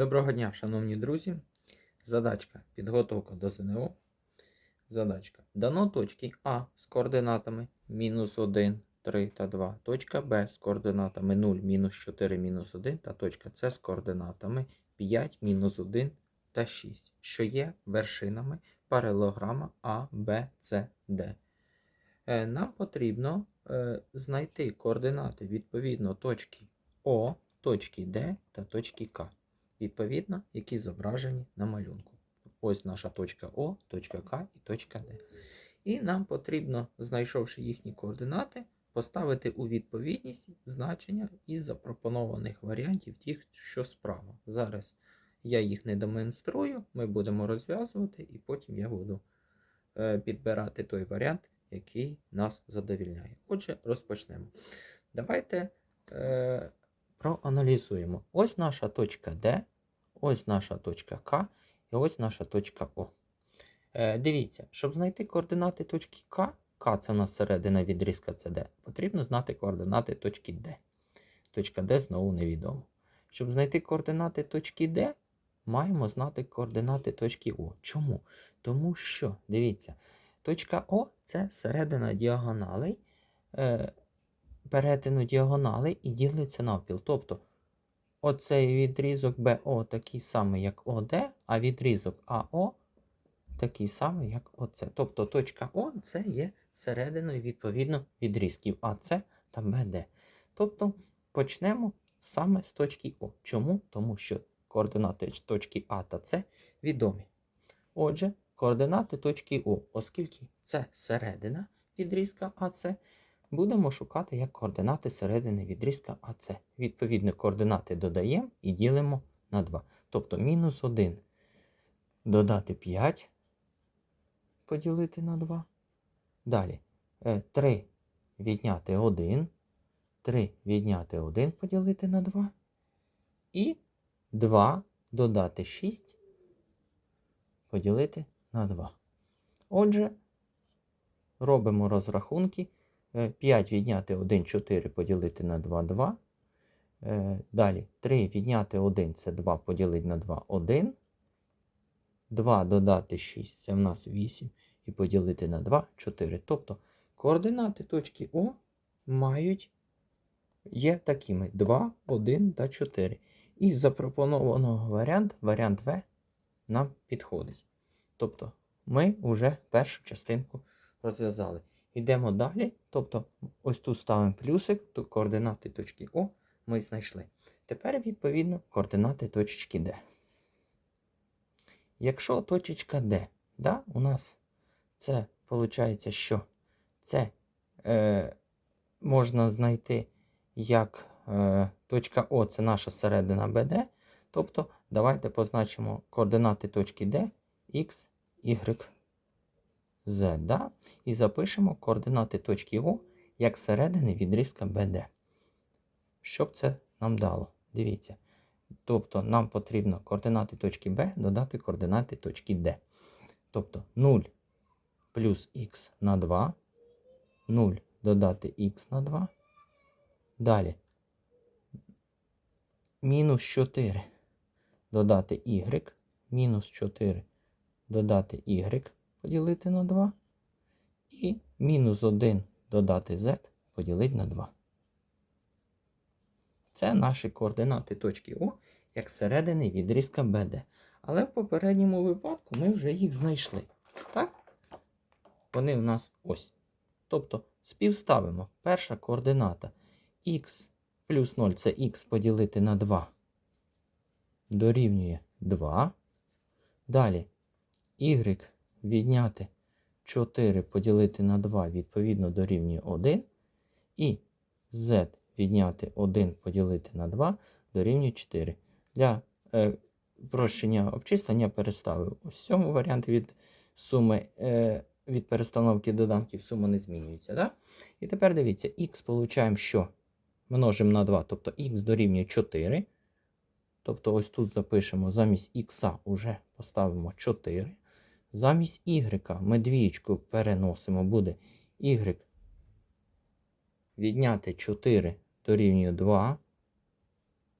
Доброго дня, шановні друзі. Задачка підготовка до ЗНО. Задачка. Дано точки А з координатами мінус 1, 3 та 2, точка Б з координатами 0, мінус 4, мінус 1 та точка С з координатами 5, мінус 1 та 6, що є вершинами паралелограма А, Б, С, Д. Е, Нам потрібно е, знайти координати відповідно точки О, точки Д та точки К відповідно, які зображені на малюнку. Ось наша точка О, точка К і точка Д. І нам потрібно, знайшовши їхні координати, поставити у відповідність значення із запропонованих варіантів тих, що справа. Зараз я їх не демонструю, ми будемо розв'язувати, і потім я буду е, підбирати той варіант, який нас задовільняє. Отже, розпочнемо. Давайте е, проаналізуємо. Ось наша точка Д, ось наша точка К і ось наша точка О. Е, дивіться, щоб знайти координати точки К, К це у нас середина відрізка CD, потрібно знати координати точки Д. Точка Д знову невідома. Щоб знайти координати точки Д, маємо знати координати точки О. Чому? Тому що, дивіться, точка О це середина діагоналей. Е, перетину діагонали і ділиться навпіл. Тобто оцей відрізок БО такий самий, як ОД, а відрізок АО такий самий, як оце. Тобто точка О це є серединою відповідно відрізків АС та БД. Тобто почнемо саме з точки О. Чому? Тому що координати точки А та С відомі. Отже, координати точки О, оскільки це середина відрізка АС, будемо шукати як координати середини відрізка АС. Відповідно, координати додаємо і ділимо на 2. Тобто мінус 1 додати 5, поділити на 2. Далі 3 відняти 1. 3 відняти 1 поділити на 2. І 2 додати 6 поділити на 2. Отже, робимо розрахунки. 5 відняти 1, 4 поділити на 2, 2. Далі 3 відняти 1 це 2 поділити на 2, 1. 2 додати 6 це в нас 8. І поділити на 2, 4. Тобто координати точки О мають є такими 2, 1 та 4. І з запропонованого варіант, варіант В, нам підходить. Тобто ми вже першу частинку розв'язали. Йдемо далі. Тобто, ось тут ставимо плюсик, тут координати точки О ми знайшли. Тепер, відповідно, координати точки Д. Якщо точечка Д, да, у нас це виходить, що це е, можна знайти як е, точка О, це наша середина БД. Тобто, давайте позначимо координати точки Д, Х, Y, Z. Да? І запишемо координати точки О як середини відрізка BD. Що б це нам дало? Дивіться. Тобто нам потрібно координати точки Б додати координати точки Д. Тобто 0 плюс х на 2, 0 додати х на 2. Далі мінус 4 додати y, мінус 4 додати y поділити на 2. І мінус 1 додати z поділити на 2. Це наші координати точки О як середини відрізка BD. Але в попередньому випадку ми вже їх знайшли. Так? Вони у нас ось. Тобто співставимо перша координата х плюс 0 це х поділити на 2 дорівнює 2. Далі y відняти 4 поділити на 2 відповідно дорівнює 1. І z відняти 1 поділити на 2 дорівнює 4. Для е, прощення обчислення переставив. У цьому варіанті від суми е, від перестановки доданків сума не змінюється. Да? І тепер дивіться, х получаємо, що множимо на 2, тобто х дорівнює 4. Тобто ось тут запишемо замість х уже поставимо 4. Замість y ми двієчку переносимо, буде y відняти 4 дорівнює 2.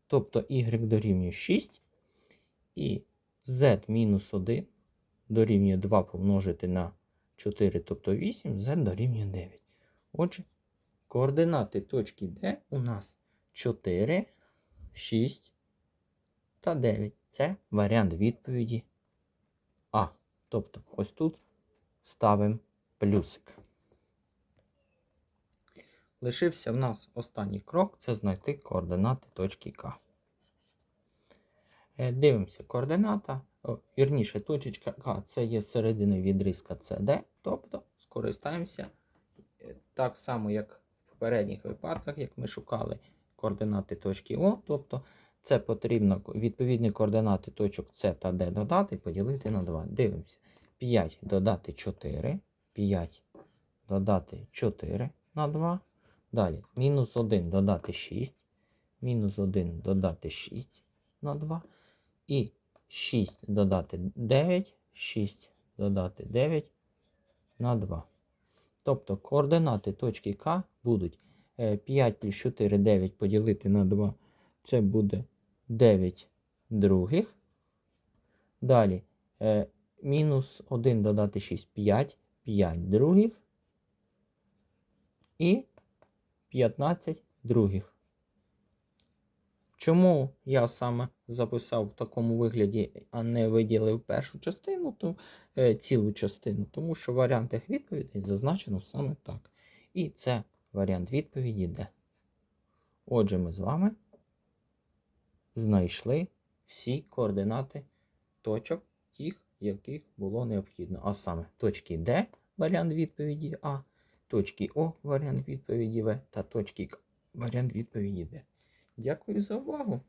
Тобто y дорівнює 6. І z мінус 1 дорівнює 2 помножити на 4, тобто 8, z дорівнює 9. Отже, координати точки D у нас 4, 6 та 9. Це варіант відповіді. Тобто ось тут ставимо плюсик. Лишився в нас останній крок це знайти координати точки К. Е, Дивимося, координата, о, вірніше, точечка К це є середина відрізка CD, тобто скористаємося е, так само, як в попередніх випадках, як ми шукали координати точки О, тобто це потрібно відповідні координати точок С та Д додати і поділити на 2. Дивимося. 5 додати 4, 5 додати 4 на 2. Далі мінус 1 додати 6, мінус 1 додати 6 на 2. І 6 додати 9, 6 додати 9 на 2. Тобто координати точки К будуть е, 5 плюс 4, 9 поділити на 2. Це буде 9 других. Далі е, мінус 1 додати 6, 5, 5 других. І 15 других. Чому я саме записав в такому вигляді, а не виділив першу частину, то, е, цілу частину? Тому що в варіантах відповідей зазначено саме так. І це варіант відповіді Д. Отже, ми з вами знайшли всі координати точок, тих, яких було необхідно. А саме точки Д, варіант відповіді А, точки О, варіант відповіді В та точки К, варіант відповіді Д. Дякую за увагу!